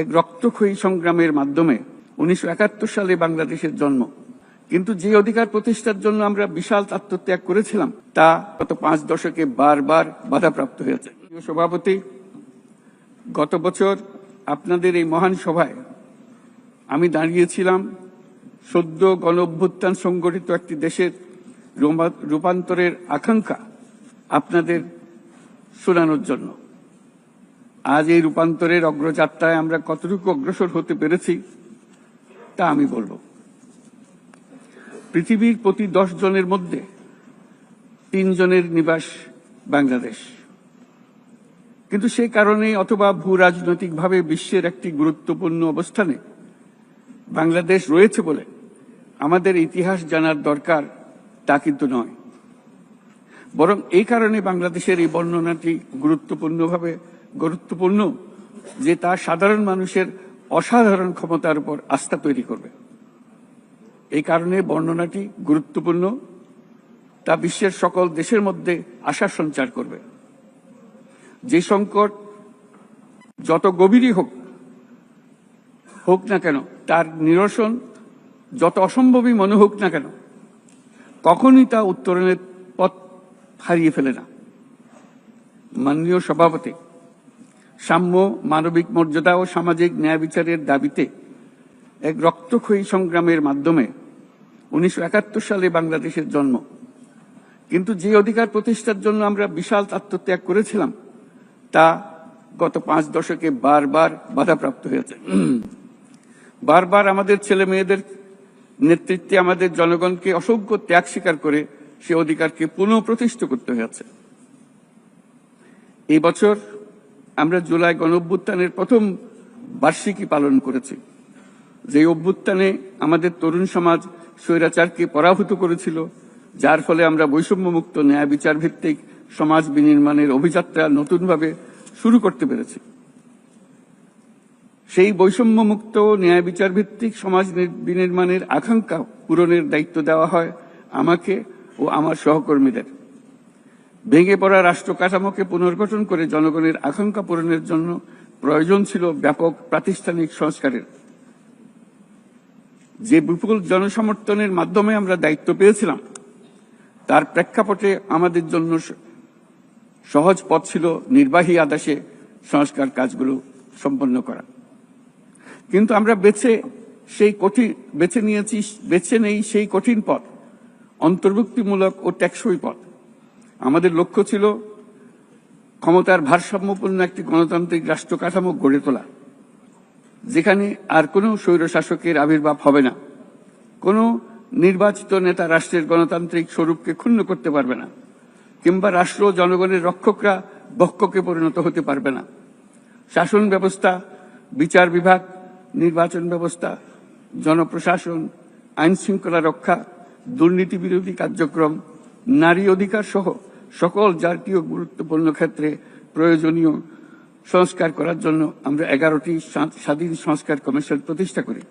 এক রক্তক্ষয়ী সংগ্রামের মাধ্যমে উনিশশো একাত্তর সালে বাংলাদেশের জন্ম। কিন্তু যে অধিকার প্রতিষ্ঠার জন্য আমরা বিশাল আত্মত্যাগ করেছিলাম, তা গত পাঁচ দশকে বারবার বাধাপ্রাপ্ত হয়েছে। সভাপতি, গত বছর আপনাদের এই মহান সভায় আমি দাঁড়িয়েছিলাম। সদ্য গণ অভ্যুত্থান সংগঠিত একটি দেশের রূপান্তরের আকাঙ্ক্ষা আপনাদের শোনানোর জন্য। আজ এই রূপান্তরের অগ্রযাত্রায় আমরা কতটুকু অগ্রসর হতে পেরেছি, তা আমি বলব। পৃথিবীর প্রতি দশ জনের মধ্যে তিন জনের নিবাস বাংলাদেশ। কিন্তু সেই কারণে অথবা ভূ রাজনৈতিকভাবে বিশ্বের একটি গুরুত্বপূর্ণ অবস্থানে বাংলাদেশ রয়েছে বলে আমাদের ইতিহাস জানার দরকার তা কিন্তু নয়। বরং এই কারণে বাংলাদেশের এই বর্ণনাটি গুরুত্বপূর্ণভাবে গুরুত্বপূর্ণ যে তা সাধারণ মানুষের অসাধারণ ক্ষমতার উপর আস্থা তৈরি করবে। এই কারণে বর্ণনাটি গুরুত্বপূর্ণ, তা বিশ্বের সকল দেশের মধ্যে আশা সঞ্চার করবে। যে সংকট যত গভীরই হোক হোক না কেন, তার নিরসন যত অসম্ভবই মনে হোক না কেন, কখনই তা উত্তরণের পথ হারিয়ে ফেলে না। মাননীয় সভাপতি সাম্য, মানবিক মর্যাদা ও সামাজিক ন্যায় বিচারের দাবিতে এক রক্তক্ষয়ী সংগ্রামের মাধ্যমে উনিশশো একাত্তর সালে বাংলাদেশের জন্ম। কিন্তু যে অধিকার প্রতিষ্ঠার জন্য আমরা বিশাল আত্মত্যাগ করেছিলাম, তা গত পাঁচ দশকে বারবার বাধাপ্রাপ্ত হয়েছে। বারবার আমাদের ছেলে মেয়েদের নেতৃত্বে আমাদের জনগণকে অসংখ্য ত্যাগ স্বীকার করে সে অধিকারকে পুনঃ প্রতিষ্ঠিত করতে হয়েছে। এই বছর আমরা জুলাই গণ অভ্যুত্থানের প্রথম বার্ষিকী পালন করেছি। যে অভ্যুত্থানে আমাদের তরুণ সমাজ স্বৈরাচারকে পরাভূত করেছিল, যার ফলে আমরা বৈষম্যমুক্ত ন্যায় বিচার ভিত্তিক সমাজ বিনির্মাণের অভিযাত্রা নতুনভাবে শুরু করতে পেরেছি। সেই বৈষম্যমুক্ত ন্যায় বিচার ভিত্তিক সমাজ বিনির্মাণের আকাঙ্ক্ষা পূরণের দায়িত্ব দেওয়া হয় আমাকে ও আমার সহকর্মীদের। ভেঙে পড়া রাষ্ট্র কাঠামোকে পুনর্গঠন করে জনগণের আকাঙ্ক্ষা পূরণের জন্য প্রয়োজন ছিল ব্যাপক প্রাতিষ্ঠানিক সংস্কারের। যে বিপুল জনসমর্থনের মাধ্যমে আমরা দায়িত্ব পেয়েছিলাম, তার প্রেক্ষাপটে আমাদের জন্য সহজ পথ ছিল নির্বাহী আদেশে সংস্কার কাজগুলো সম্পন্ন করা। কিন্তু আমরা বেছে সেই কঠিন, বেছে নিয়েছি, বেছে নেই সেই কঠিন পথ, অন্তর্ভুক্তিমূলক ও টেকসই পথ। আমাদের লক্ষ্য ছিল ক্ষমতার ভারসাম্যপূর্ণ একটি গণতান্ত্রিক রাষ্ট্র কাঠামো গড়ে তোলা, যেখানে আর কোনো স্বৈরশাসকের আবির্ভাব হবে না। কোনো নির্বাচিত নেতা রাষ্ট্রের গণতান্ত্রিক স্বরূপকে ক্ষুণ্ণ করতে পারবে না, কিংবা রাষ্ট্র জনগণের রক্ষকরা বক্ষকে পরিণত হতে পারবে না। শাসন ব্যবস্থা, বিচার বিভাগ, নির্বাচন ব্যবস্থা, জনপ্রশাসন আইন শৃঙ্খলা রক্ষা দুর্নীতি বিরোধী কার্যক্রম নারী অধিকার সহ সকল জাতীয় গুরুত্বপূর্ণ ক্ষেত্রে প্রয়োজনীয় সংস্কার করার জন্য আমরা এগারোটি স্বাধীন সংস্কার কমিশন প্রতিষ্ঠা করি।